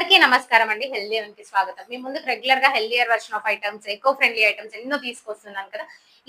అందరికీ నమస్కారం అండి. హెల్దీ కి స్వాగతం. మీ ముందుకు రెగ్యులర్గా healthier version of items eco friendly items ఎన్నో తీసుకొస్తున్నాను కదా.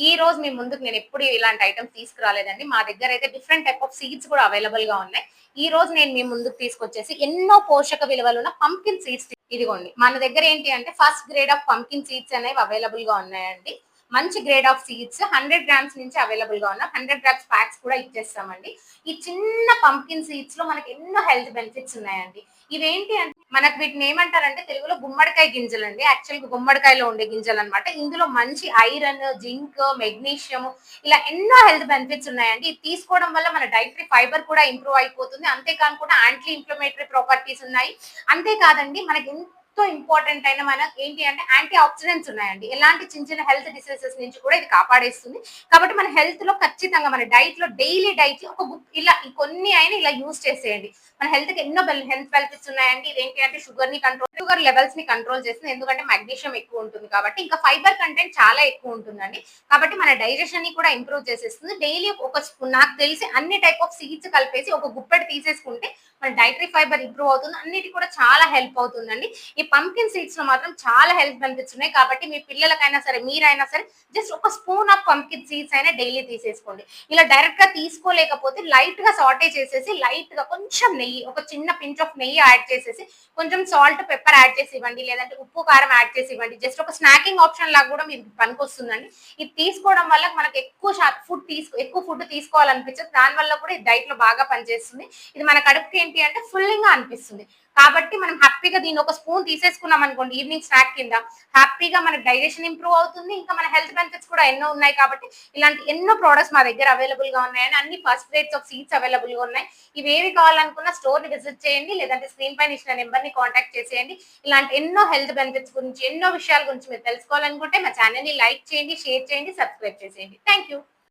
ఈ రోజు మీ ముందుకు నేను ఎప్పుడు ఇలాంటి ఐటమ్స్ తీసుకురాలేదండి. మా దగ్గర అయితే డిఫరెంట్ టైప్ ఆఫ్ సీడ్స్ కూడా అవైలబుల్గా ఉన్నాయి. ఈ రోజు నేను మీ ముందుకు తీసుకొచ్చేసి ఎన్నో పోషక విలువలు ఉన్న పంకిన్ సీడ్స్ ఇదిగోండి. మన దగ్గర ఏంటి అంటే first grade of pumpkin seeds అనేవి అవైలబుల్గా ఉన్నాయండి. మంచి grade of seeds hundred grams నుంచి అవైలబుల్గా ఉన్న హండ్రెడ్ గ్రామ్స్ ప్యాక్స్ కూడా ఇచ్చేస్తామండి. ఈ చిన్న పంకిన్ సీడ్స్లో మనకి ఎన్నో హెల్త్ బెనిఫిట్స్ ఉన్నాయండి. ఇవేంటి అంటే మనకు వీటిని ఏమంటారంటే తెలుగులో గుమ్మడికాయ గింజలు అండి యాక్చువల్ గుమ్మడికాయలో ఉండే గింజలు అనమాట ఇందులో మంచి ఐరన్ జింక్ మెగ్నీషియం ఇలా ఎన్నో హెల్త్ బెనిఫిట్స్ ఉన్నాయండి. ఇది తీసుకోవడం వల్ల మన డైటరీ ఫైబర్ కూడా ఇంప్రూవ్ అయిపోతుంది. అంతేకాకుండా యాంటీ ఇన్ఫ్లమేటరీ ప్రాపర్టీస్ ఉన్నాయి. అంతేకాదండి మనకి ఎంతో ఇంపార్టెంట్ అయిన మన ఏంటి అంటే యాంటీ ఆక్సిడెంట్స్ ఉన్నాయండి. ఎలాంటి చిన్న చిన్న హెల్త్ డిసీజెస్ నుంచి కూడా ఇది కాపాడేస్తుంది. కాబట్టి మన హెల్త్లో ఖచ్చితంగా మన డైట్లో డైలీ డైట్ ఒక బుక్ ఇలా ఈ కొన్ని అయినా ఇలా యూజ్ చేసేయండి. మన హెల్త్కి ఎన్నో హెల్త్ బెనిఫిట్స్ ఉన్నాయండి. ఇదేంటి అంటే షుగర్ని కంట్రోల్ షుగర్ లెవెల్స్ని కంట్రోల్ చేస్తుంది. ఎందుకంటే మెగ్నీషియం ఎక్కువ ఉంటుంది కాబట్టి ఇంకా ఫైబర్ కంటెంట్ చాలా ఎక్కువ ఉంటుందండి. కాబట్టి మన డైజెషన్ని కూడా ఇంప్రూవ్ చేసేస్తుంది. డైలీ ఒక నాకు తెలిసి అన్ని టైప్ ఆఫ్ సీడ్స్ కలిపేసి ఒక గుప్పెడు తీసేసుకుంటే మన డైటరీ ఫైబర్ ఇంప్రూవ్ అవుతుంది. అన్నిటి కూడా చాలా హెల్ప్ అవుతుందండి. ఈ పంకిన్ సీడ్స్లో మాత్రం చాలా హెల్త్ బెనిఫిట్స్ ఉన్నాయి. కాబట్టి మీ పిల్లలకైనా సరే మీరైనా సరే జస్ట్ ఒక స్పూన్ ఆఫ్ పంకిన్ సీడ్స్ అయినా డైలీ తీసేసుకోండి. ఇలా డైరెక్ట్గా తీసుకోలేకపోతే లైట్గా సాటే చేసేసి లైట్గా కొంచెం నెయ్యి ఒక చిన్న పించ్ ఆఫ్ నెయ్యి యాడ్ చేసేసి కొంచెం సాల్ట్ పెప్పర్ యాడ్ చేసి ఇవ్వండి లేదంటే ఉప్పు కారం యాడ్ చేసి ఇవ్వండి. జస్ట్ ఒక స్నాకింగ్ ఆప్షన్ లాగా కూడా మీకు పనికొస్తుందండి. ఇది తీసుకోవడం వల్ల మనకు ఎక్కువ ఫుడ్ తీసుకో ఎక్కువ ఫుడ్ తీసుకోవాలనిపించదు. దాని వల్ల కూడా ఇది డైట్లో బాగా పనిచేస్తుంది. ఇది మన కడుపుకి ఏంటి అంటే ఫుల్లింగ్గా అనిపిస్తుంది. కాబట్టి మనం హ్యాపీగా దీన్ని ఒక స్పూన్ తీసేసుకున్నాం అనుకోండి ఈవినింగ్ స్నాక్ కింద. హ్యాపీగా మన డైజెషన్ ఇంప్రూవ్ అవుతుంది ఇంకా మన హెల్త్ బెనిఫిట్స్ కూడా ఎన్నో ఉన్నాయి కాబట్టి ఇలాంటి ఎన్నో ప్రోడక్ట్స్ మా దగ్గర అవైలబుల్గా ఉన్నాయని అన్ని ఫస్ట్ రేట్స్ ఆఫ్ సీట్స్ అవైలబుల్గా ఉన్నాయి. ఇవి ఏవి కావాలనుకున్న స్టోర్ని విజిట్ చేయండి లేదంటే స్క్రీన్ పైన ఇచ్చిన నెంబర్ని కాంటాక్ట్ చేసేయండి. ఇలాంటి ఎన్నో హెల్త్ బెనిఫిట్స్ గురించి ఎన్నో విషయాల గురించి మీరు తెలుసుకోవాలనుకుంటే మా ఛానల్ని లైక్ చేయండి షేర్ చేయండి సబ్స్క్రైబ్ చేసేయండి. Thank you